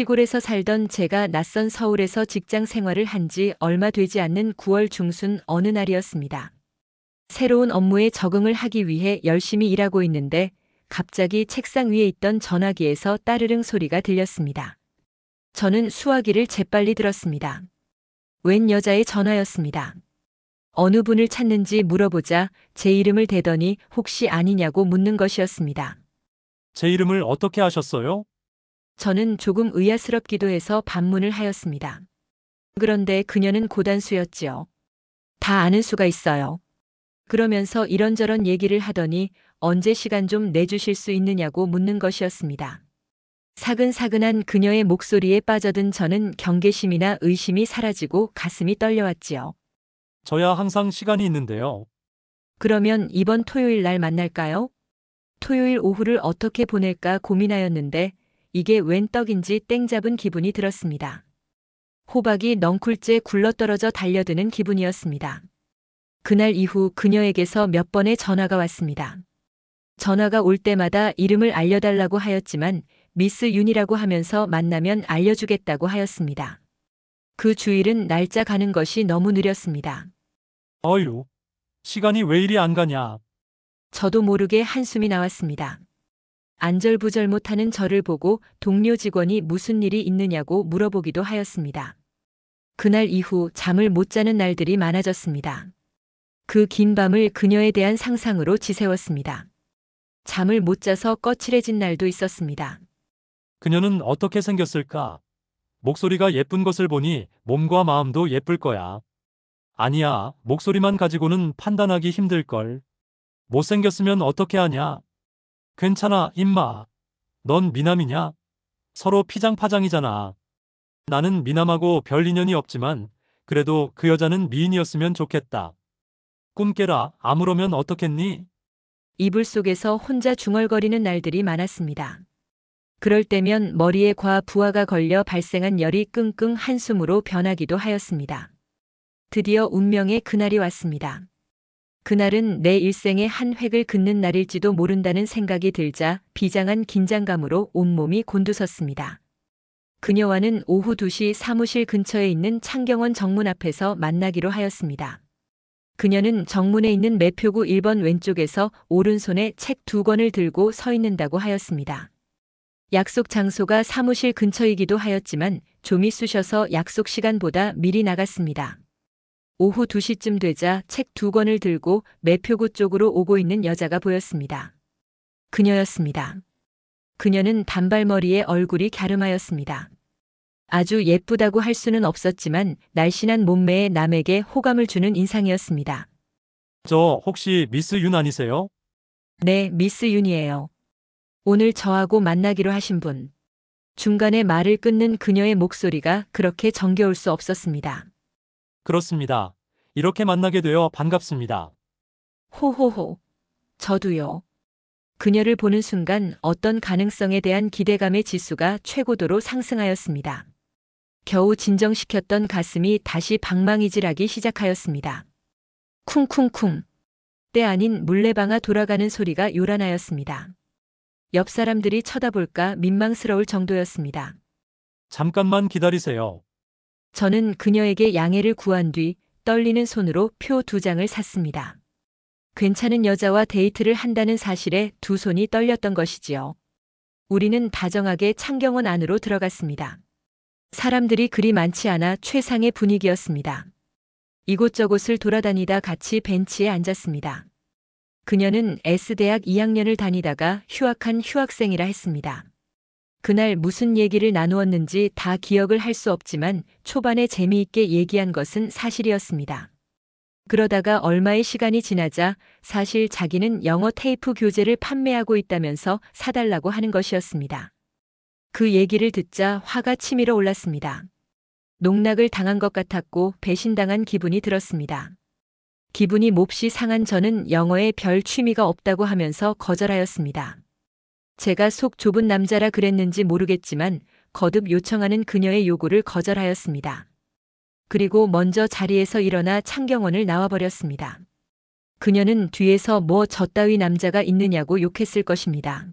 시골에서 살던 제가 낯선 서울에서 직장 생활을 한 지 얼마 되지 않는 9월 중순 어느 날이었습니다. 새로운 업무에 적응을 하기 위해 열심히 일하고 있는데 갑자기 책상 위에 있던 전화기에서 따르릉 소리가 들렸습니다. 저는 수화기를 재빨리 들었습니다. 웬 여자의 전화였습니다. 어느 분을 찾는지 물어보자 제 이름을 대더니 혹시 아니냐고 묻는 것이었습니다. 제 이름을 어떻게 아셨어요? 저는 조금 의아스럽기도 해서 반문을 하였습니다. 그런데 그녀는 고단수였지요. 다 아는 수가 있어요. 그러면서 이런저런 얘기를 하더니 언제 시간 좀 내주실 수 있느냐고 묻는 것이었습니다. 사근사근한 그녀의 목소리에 빠져든 저는 경계심이나 의심이 사라지고 가슴이 떨려왔지요. 저야 항상 시간이 있는데요. 그러면 이번 토요일 날 만날까요? 토요일 오후를 어떻게 보낼까 고민하였는데 이게 웬 떡인지 땡 잡은 기분이 들었습니다. 호박이 넝쿨째 굴러떨어져 달려드는 기분이었습니다. 그날 이후 그녀에게서 몇 번의 전화가 왔습니다. 전화가 올 때마다 이름을 알려달라고 하였지만 미스 윤이라고 하면서 만나면 알려주겠다고 하였습니다. 그 주일은 날짜 가는 것이 너무 느렸습니다. 어휴, 시간이 왜 이리 안 가냐. 저도 모르게 한숨이 나왔습니다. 안절부절 못하는 저를 보고 동료 직원이 무슨 일이 있느냐고 물어보기도 하였습니다. 그날 이후 잠을 못 자는 날들이 많아졌습니다. 그 긴 밤을 그녀에 대한 상상으로 지새웠습니다. 잠을 못 자서 거칠해진 날도 있었습니다. 그녀는 어떻게 생겼을까? 목소리가 예쁜 것을 보니 몸과 마음도 예쁠 거야. 아니야, 목소리만 가지고는 판단하기 힘들걸. 못생겼으면 어떻게 하냐? 괜찮아, 임마. 넌 미남이냐? 서로 피장파장이잖아. 나는 미남하고 별 인연이 없지만 그래도 그 여자는 미인이었으면 좋겠다. 꿈 깨라, 아무러면 어떻겠니? 이불 속에서 혼자 중얼거리는 날들이 많았습니다. 그럴 때면 머리에 과 부하가 걸려 발생한 열이 끙끙 한숨으로 변하기도 하였습니다. 드디어 운명의 그날이 왔습니다. 그날은 내 일생의 한 획을 긋는 날일지도 모른다는 생각이 들자 비장한 긴장감으로 온몸이 곤두섰습니다. 그녀와는 오후 2시 사무실 근처에 있는 창경원 정문 앞에서 만나기로 하였습니다. 그녀는 정문에 있는 매표구 1번 왼쪽에서 오른손에 책 두 권을 들고 서 있는다고 하였습니다. 약속 장소가 사무실 근처이기도 하였지만 좀이 쑤셔서 약속 시간보다 미리 나갔습니다. 오후 2시쯤 되자 책 두 권을 들고 매표구 쪽으로 오고 있는 여자가 보였습니다. 그녀였습니다. 그녀는 단발머리에 얼굴이 갸름하였습니다. 아주 예쁘다고 할 수는 없었지만 날씬한 몸매에 남에게 호감을 주는 인상이었습니다. 저 혹시 미스 윤 아니세요? 네, 미스 윤이에요. 오늘 저하고 만나기로 하신 분. 중간에 말을 끊는 그녀의 목소리가 그렇게 정겨울 수 없었습니다. 그렇습니다. 이렇게 만나게 되어 반갑습니다. 호호호. 저도요. 그녀를 보는 순간 어떤 가능성에 대한 기대감의 지수가 최고도로 상승하였습니다. 겨우 진정시켰던 가슴이 다시 방망이질하기 시작하였습니다. 쿵쿵쿵. 때 아닌 물레방아 돌아가는 소리가 요란하였습니다. 옆 사람들이 쳐다볼까 민망스러울 정도였습니다. 잠깐만 기다리세요. 저는 그녀에게 양해를 구한 뒤 떨리는 손으로 표 두 장을 샀습니다. 괜찮은 여자와 데이트를 한다는 사실에 두 손이 떨렸던 것이지요. 우리는 다정하게 창경원 안으로 들어갔습니다. 사람들이 그리 많지 않아 최상의 분위기였습니다. 이곳저곳을 돌아다니다 같이 벤치에 앉았습니다. 그녀는 S대학 2학년을 다니다가 휴학한 휴학생이라 했습니다. 그날 무슨 얘기를 나누었는지 다 기억을 할 수 없지만 초반에 재미있게 얘기한 것은 사실이었습니다. 그러다가 얼마의 시간이 지나자 사실 자기는 영어 테이프 교재를 판매하고 있다면서 사달라고 하는 것이었습니다. 그 얘기를 듣자 화가 치밀어 올랐습니다. 농락을 당한 것 같았고 배신당한 기분이 들었습니다. 기분이 몹시 상한 저는 영어에 별 취미가 없다고 하면서 거절하였습니다. 제가 속 좁은 남자라 그랬는지 모르겠지만 거듭 요청하는 그녀의 요구를 거절하였습니다. 그리고 먼저 자리에서 일어나 창경원을 나와버렸습니다. 그녀는 뒤에서 뭐 저따위 남자가 있느냐고 욕했을 것입니다.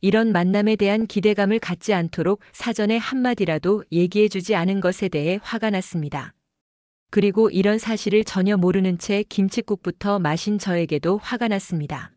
이런 만남에 대한 기대감을 갖지 않도록 사전에 한마디라도 얘기해주지 않은 것에 대해 화가 났습니다. 그리고 이런 사실을 전혀 모르는 채 김칫국부터 마신 저에게도 화가 났습니다.